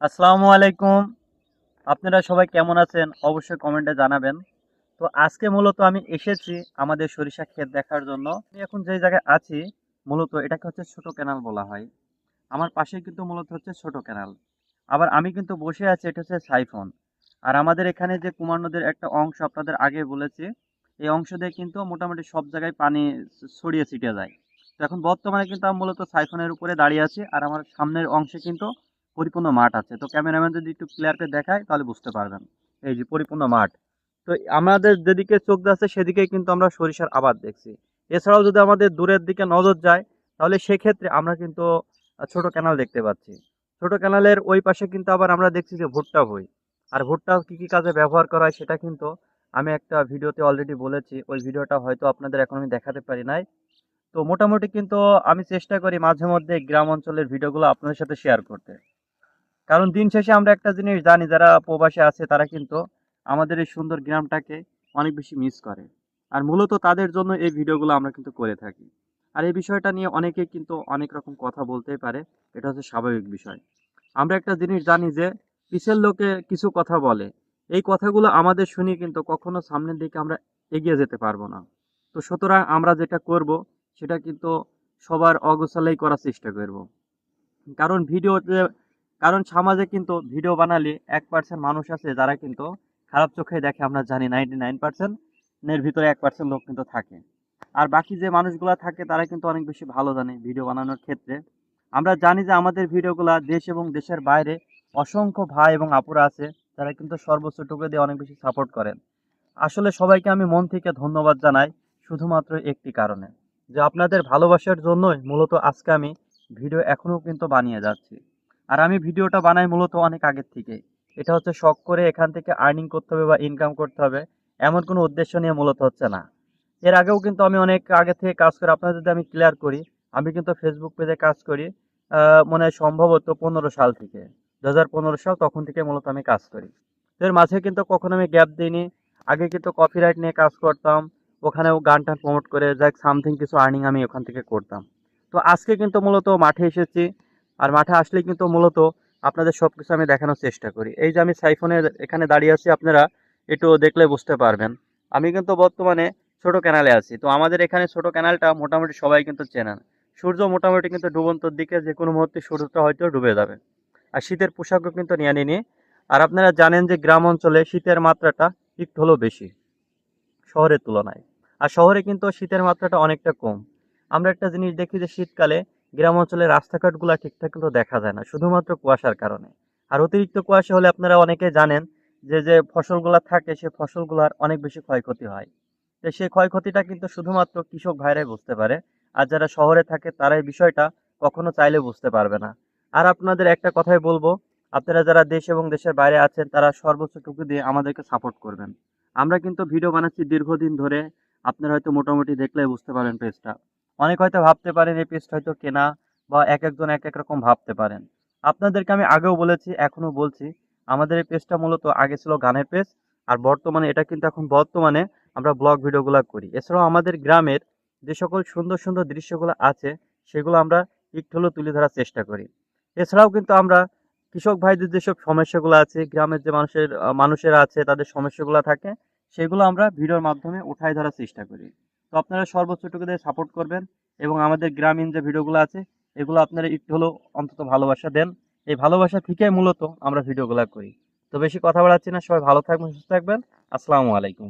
আসসালামু আলাইকুম। আপনারা সবাই কেমন আছেন? অবশ্যই কমেন্টে জানাবেন। তো আজকে মূলত আমি এসেছি আমাদের সরিষা ক্ষেত দেখার জন্য। আমি এখন যে জায়গায় আছি, মূলত এটাকে হচ্ছে ছোট ক্যানাল বলা হয়। আমার পাশে কিন্তু মূলত হচ্ছে ছোট ক্যানাল আবার আমি কিন্তু বসে আছি, এটা হচ্ছে সাইফোন। আর আমাদের এখানে যে কুমার নদীর একটা অংশ, আপনাদের আগে বলেছি, এই অংশ দিয়ে কিন্তু মোটামুটি সব জায়গায় পানি ছড়িয়ে ছিটিয়ে যায়। তো এখন বর্তমানে কিন্তু আমি মূলত সাইফোনের উপরে দাঁড়িয়ে আছি, আর আমার সামনের অংশে কিন্তু পরিপূর্ণ মাঠ আছে। তো ক্যামেরাম্যান যদি একটু ক্লিয়ার করে দেখায়, তাহলে বুঝতে পারবেন। এই যে পরিপূর্ণ মাঠ। তো আমাদের যেদিকে চোখ যাচ্ছে সেদিকে কিন্তু আমরা সরিষার আবাদ দেখছি। এছাড়াও যদি আমাদের দূরের দিকে নজর যায়, তাহলে সেক্ষেত্রে আমরা কিন্তু ছোট ক্যানাল দেখতে পাচ্ছি। ছোট ক্যানালের ওই পাশে কিন্তু আবার আমরা দেখছি যে ভুট্টা বই আর ভুট্টা কি কি কাজে ব্যবহার করা হয়, সেটা কিন্তু আমি একটা ভিডিওতে অলরেডি বলেছি। ওই ভিডিওটা হয়তো আপনাদের এখন আমি দেখাতে পারি নাই। তো মোটামুটি কিন্তু আমি চেষ্টা করি মাঝে মধ্যে গ্রাম অঞ্চলের ভিডিওগুলো আপনাদের সাথে শেয়ার করতে। কারণ দিন শেষে আমরা একটা জিনিস জানি, যারা প্রবাসে আছে তারা কিন্তু আমাদের এই সুন্দর গ্রামটাকে অনেক বেশি মিস করে। আর মূলত তাদের জন্য এই ভিডিওগুলো আমরা কিন্তু করে থাকি। আর এই বিষয়টা নিয়ে অনেকে কিন্তু অনেক রকম কথা বলতেই পারে, এটা হচ্ছে স্বাভাবিক বিষয়। আমরা একটা জিনিস জানি যে পিছের লোকে কিছু কথা বলে। এই কথাগুলো আমাদের শুনি কিন্তু কখনো সামনের দিকে আমরা এগিয়ে যেতে পারব না। তো সুতরাং আমরা যেটা করব, সেটা কিন্তু সবার অগোছালেই করার চেষ্টা করব। কারণ ভিডিওতে কারণ সমাজে কিন্তু ভিডিও বানালে এক পার্সেন্ট মানুষ আছে যারা কিন্তু খারাপ চোখে দেখে, আমরা জানি নাইনটি নাইন পার্সেন্টের ভিতরে এক পার্সেন্ট লোক কিন্তু থাকে। আর বাকি যে মানুষগুলো থাকে, তারা কিন্তু অনেক বেশি ভালো জানে ভিডিও বানানোর ক্ষেত্রে। আমরা জানি যে আমাদের ভিডিওগুলো দেশ এবং দেশের বাইরে অসংখ্য ভাই এবং আপুরা আছে, যারা কিন্তু সর্বোচ্চ টুকু দিয়ে অনেক বেশি সাপোর্ট করেন। আসলে সবাইকে আমি মন থেকে ধন্যবাদ জানাই শুধুমাত্র একটি কারণে, যে আপনাদের ভালোবাসার জন্যই মূলত আজকে আমি ভিডিও এখনও কিন্তু বানিয়ে যাচ্ছি। আর আমি ভিডিওটা বানাই মূলত অনেক আগের থেকে। এটা হচ্ছে শখ করে এখান থেকে আর্নিং করতে হবে বা ইনকাম করতে হবে, এমন কোনো উদ্দেশ্য নিয়ে মূলত হচ্ছে না। এর আগেও কিন্তু আমি অনেক আগে থেকে কাজ করি আপনার যদি আমি ক্লিয়ার করি, আমি কিন্তু ফেসবুক পেজে কাজ করি মনে সম্ভবত পনেরো সাল থেকে। দু হাজার পনেরো সাল তখন থেকে মূলত আমি কাজ করি। এর মাঝে কিন্তু কখনো আমি গ্যাপ দিইনি। আগে কিন্তু কপিরাইট নিয়ে কাজ করতাম, ওখানেও গান টান প্রমোট করে, যাক সামথিং কিছু আর্নিং আমি ওখান থেকে করতাম। তো আজকে কিন্তু মূলত মাঠে এসেছি। আর মাঠে আসলে কিন্তু মূলত আপনাদের সব কিছু আমি দেখানোর চেষ্টা করি। এই যে আমি সাইফোনের এখানে দাঁড়িয়ে আছি আপনারা একটু দেখলে বুঝতে পারবেন। আমি কিন্তু বর্তমানে ছোট ক্যানালে আছি। তো আমাদের এখানে ছোট ক্যানালটা মোটামুটি সবাই কিন্তু চেনেন। সূর্য মোটামুটি কিন্তু ডুবন্তর দিকে যে কোনো মুহূর্তে সূর্যটা হয়তো ডুবে যাবে। আর শীতের পোশাকও কিন্তু নিয়ে নিনি আর আপনারা জানেন যে গ্রাম অঞ্চলে শীতের মাত্রাটা একটু হলেও বেশি, শহরের তুলনায়। আর শহরে কিন্তু শীতের মাত্রাটা অনেকটা কম। আমরা একটা জিনিস দেখি যে শীতকালে গ্রাম অঞ্চলে রাস্তাঘাটগুলো ঠিকঠাক কিন্তু দেখা যায় না, শুধুমাত্র কুয়াশার কারণে। আর অতিরিক্ত কুয়াশা হলে আপনারা অনেকে জানেন যে যে ফসলগুলো থাকে সেই ফসলগুলোর অনেক বেশি ক্ষয়ক্ষতি হয়। তো সেই ক্ষয়ক্ষতিটা কিন্তু শুধুমাত্র কৃষক ভাইরাই বুঝতে পারে, আর যারা শহরে থাকে তারা এই বিষয়টা কখনো চাইলে বুঝতে পারবে না। আর আপনাদের একটা কথাই বলব, আপনারা যারা দেশ এবং দেশের বাইরে আছেন, তারা সর্বোচ্চটুকু দিয়ে আমাদেরকে সাপোর্ট করবেন। আমরা কিন্তু ভিডিও বানাচ্ছি দীর্ঘদিন ধরে, আপনারা হয়তো মোটামুটি দেখলে বুঝতে পারেন পেজটা। অনেক হয়তো ভাবতে পারেন এই পেজটা হয়তো কেনা বা এক একজন এক এক রকম ভাবতে পারেন। আপনাদেরকে আমি আগেও বলেছি এখনও বলছি, আমাদের এই পেজটা মূলত আগে ছিল গানের পেজ আর বর্তমানে এটা কিন্তু এখন বর্তমানে আমরা ব্লগ ভিডিওগুলো করি। এছাড়াও আমাদের গ্রামের যে সকল সুন্দর সুন্দর দৃশ্যগুলো আছে, সেগুলো আমরা একটু হলেও তুলে ধরার চেষ্টা করি। এছাড়াও কিন্তু আমরা কৃষক ভাইদের যেসব সমস্যাগুলো আছে, গ্রামের যে মানুষের মানুষেরা আছে, তাদের সমস্যাগুলো থাকে, সেগুলো আমরা ভিডিওর মাধ্যমে উঠাই ধরার চেষ্টা করি। তো আপনারা সর্বোচ্চটুকু দিয়ে সাপোর্ট করবেন এবং আমাদের গ্রামীণ যে ভিডিওগুলো আছে, এগুলো আপনারা একটু হলো অন্তত ভালোবাসা দেন। এই ভালোবাসা থেকেই মূলত আমরা ভিডিওগুলো করি। তো বেশি কথা বাড়াচ্ছি না, সবাই ভালো থাকবেন, সুস্থ থাকবেন। আসসালামু আলাইকুম।